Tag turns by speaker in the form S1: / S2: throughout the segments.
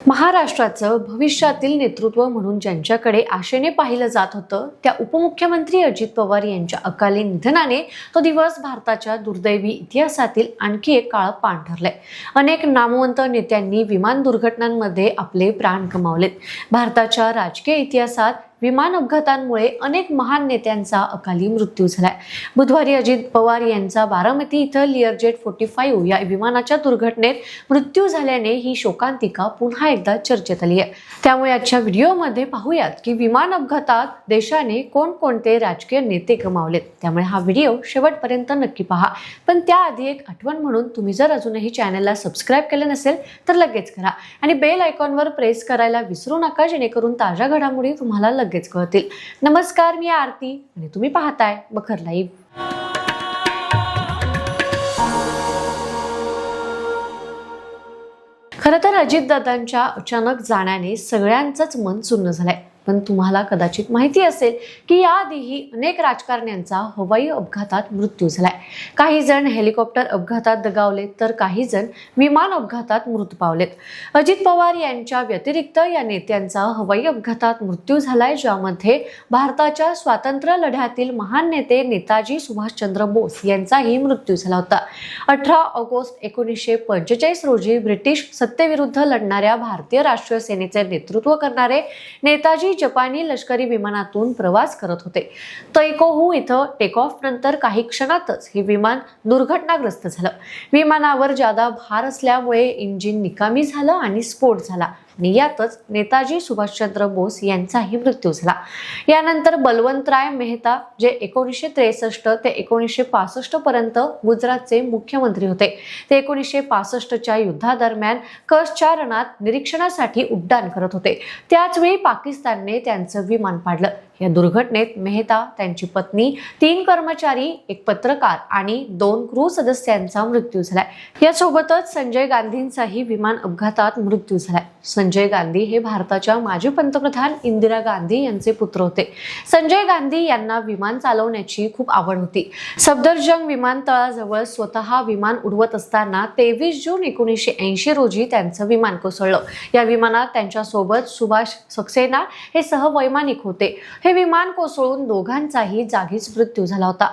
S1: महाराष्ट्राचं भविष्यातील नेतृत्व म्हणून ज्यांच्याकडे आशेने पाहिलं जात होतं त्या उपमुख्यमंत्री अजित पवार यांच्या अकाली निधनाने तो दिवस भारताच्या दुर्दैवी इतिहासातील आणखी एक काळ पान ठरलाय. अनेक नामवंत नेत्यांनी विमान दुर्घटनांमध्ये आपले प्राण गमावलेत. भारताच्या राजकीय इतिहासात विमान अपघातांमुळे अनेक महान नेत्यांचा अकाली मृत्यू झालाय. बुधवारी अजित पवार यांचा बारामती इथं लिअरजेट फोर्टी फाईव्ह या विमानाच्या दुर्घटनेत मृत्यू झाल्याने ही शोकांतिका पुन्हा एकदा चर्चेत आली आहे त्यामुळे आजच्या व्हिडिओमध्ये पाहूयात की विमान अपघातात देशाने कोणकोणते राजकीय नेते गमावलेत. त्यामुळे हा व्हिडिओ शेवटपर्यंत नक्की पहा. पण त्याआधी एक आठवण म्हणून तुम्ही जर अजूनही चॅनलला सबस्क्राईब केलं नसेल तर लगेच करा. आणि बेल आयकॉनवर प्रेस करायला विसरू नका जेणेकरून ताज्या घडामोडी तुम्हाला लगेच कळतील. नमस्कार मी आरती आणि तुम्ही पाहताय बखर लाईव्ह. खरं तर अजितदादांच्या अचानक जाण्याने सगळ्यांचंच मन सुन्न झालंय. पण तुम्हाला कदाचित माहिती असेल की याआधीही अनेक राजकारण्यांचा हवाई अपघातात मृत्यू झालाय. काही जण हेलिकॉप्टर अपघातात दगावले तर काही जण विमान अपघातात मृत पावलेत. अजित पवार यांच्या व्यतिरिक्त या नेत्यांचा हवाई अपघातात मृत्यू झालाय ज्यामध्ये भारताच्या स्वातंत्र्य लढ्यातील महान नेते नेताजी सुभाषचंद्र बोस यांचाही मृत्यू झाला होता. अठरा ऑगस्ट एकोणीसशे पंचेचाळीस रोजी ब्रिटिश सत्तेविरुद्ध लढणाऱ्या भारतीय राष्ट्रीय सेनेचे नेतृत्व करणारे नेताजी जपानी लष्करी विमानातून प्रवास करत होते. तैकोहू इथं टेक ऑफ नंतर काही क्षणातच हे विमान दुर्घटनाग्रस्त झालं. विमानावर जादा भार असल्यामुळे इंजिन निकामी झालं आणि स्फोट झाला. आणि यातच नेताजी सुभाषचंद्र बोस यांचाही मृत्यू झाला. यानंतर बलवंतराय मेहता जे एकोणीसशे त्रेसष्ट ते एकोणीसशे पासष्ट पर्यंत गुजरातचे मुख्यमंत्री होते. ते एकोणीसशे पासष्टच्या युद्धादरम्यान कच्छच्या रणात निरीक्षणासाठी उड्डाण करत होते. त्याचवेळी पाकिस्तानने त्यांचं विमान पाडलं. या दुर्घटनेत मेहता त्यांची पत्नी तीन कर्मचारी एक पत्रकार आणि दोन क्रू सदस्यांचा मृत्यू झालाय. यासोबतच संजय गांधींचाही विमान अपघातात मृत्यू झालाय. संजय गांधी हे भारताच्या माजी पंतप्रधान इंदिरा गांधी यांचे पुत्र होते. संजय गांधी यांना विमान चालवण्याची खूप आवड होती. सफदरजंग विमानतळाजवळ स्वतः विमान उडवत असताना तेवीस जून एकोणीसशे ऐंशी रोजी त्यांचं विमान कोसळलं. या विमानात त्यांच्यासोबत सुभाष सक्सेना हे सहवैमानिक होते. हे विमान कोसळून दोघांचाही जागीच मृत्यू झाला होता.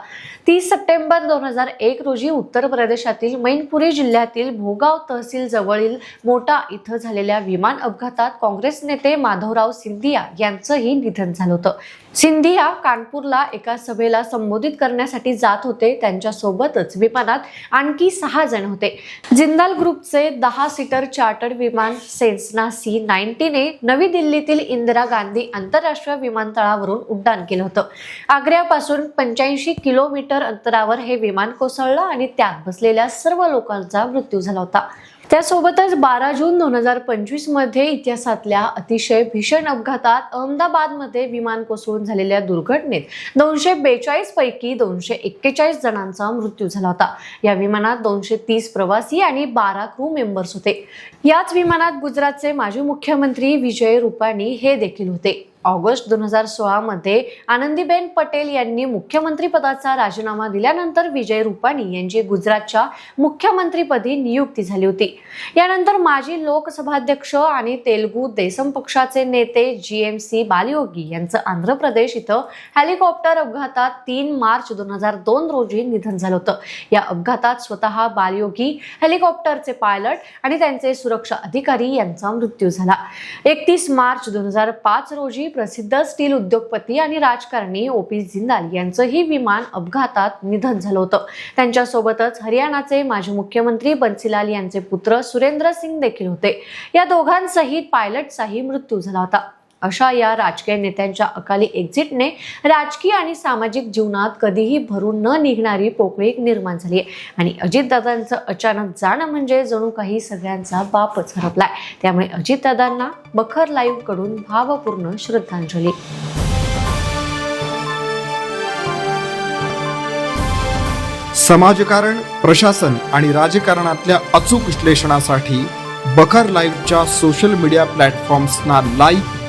S1: तीस सप्टेंबर दोन हजार एक रोजी उत्तर प्रदेशातील मैनपुरी जिल्ह्यातील भोगाव तहसील जवळील मोटा इथं झालेल्या विमान अपघातात काँग्रेस नेते माधवराव सिंधिया यांचंही निधन झालं होतं. सिंधिया कानपूरला एका सभेला संबोधित करण्यासाठी जात होते. त्यांच्यासोबतच विमानात आणखी सहा जण होते. जिंदाल ग्रुपचे दहा सीटर चार्टर्ड विमान सेन्सना सी नाईन्टीने नवी दिल्लीतील इंदिरा गांधी आंतरराष्ट्रीय विमानतळावर विमानतळावरून उड्डाण केलं होतं. आग्र्यापासून पंच्याऐंशी किलोमीटर अंतरावर हे विमान कोसळलं आणि त्यात बसलेल्या सर्व लोकांचा मृत्यू झाला होता. त्यासोबतच बारा जून दोन हजार पंचवीसमध्ये इतिहासातल्या अतिशय भीषण अपघातात अहमदाबादमध्ये विमान कोसळून झालेल्या दुर्घटनेत दोनशे बेचाळीस पैकी दोनशे एक्केचाळीस जणांचा मृत्यू झाला होता. या विमानात दोनशे तीस प्रवासी आणि बारा क्रू मेंबर्स होते. याच विमानात गुजरातचे माजी मुख्यमंत्री विजय रुपाणी हे देखील होते. ऑगस्ट दोन हजार सोळामध्ये आनंदीबेन पटेल यांनी मुख्यमंत्रीपदाचा राजीनामा दिल्यानंतर विजय रुपाणी यांची गुजरातच्या मुख्यमंत्रीपदी नियुक्ती झाली होती. यानंतर माजी लोकसभाध्यक्ष आणि तेलगू देसम पक्षाचे नेते जी एम सी बालियोगी यांचं आंध्र प्रदेश इथं हेलिकॉप्टर अपघातात तीन मार्च दोन हजार दोन रोजी निधन झालं होतं. या अपघातात स्वतः बालयोगी हेलिकॉप्टरचे पायलट आणि त्यांचे सुरक्षा अधिकारी यांचा मृत्यू झाला. एकतीस मार्च दोन हजार पाच रोजी प्रसिद्ध स्टील उद्योगपती आणि राजकारणी ओ पी जिंदाल यांचंही विमान अपघातात निधन झालं होतं. त्यांच्यासोबतच हरियाणाचे माजी मुख्यमंत्री बन्सीलाल यांचे पुत्र सुरेंद्र सिंग देखील होते. या दोघांसहित पायलटचाही मृत्यू झाला होता. अशा या राजकीय नेत्यांच्या अकाली एक्झिटने राजकीय आणि सामाजिक जीवनात कधीही भरून न निघणारी पोकळी निर्माण झाली आहे. आणि अजितदादांचं अचानक जाणं म्हणजे जणू काही सगळ्यांचा बापच हरपलाय. त्यामुळे अजितदादांना बखर लाईव्हकडून भावपूर्ण श्रद्धांजली.
S2: समाजकारण प्रशासन आणि राजकारणातल्या अचूक विश्लेषणासाठी बखर लाईव्हच्या सोशल मीडिया प्लॅटफॉर्म्सना लाईक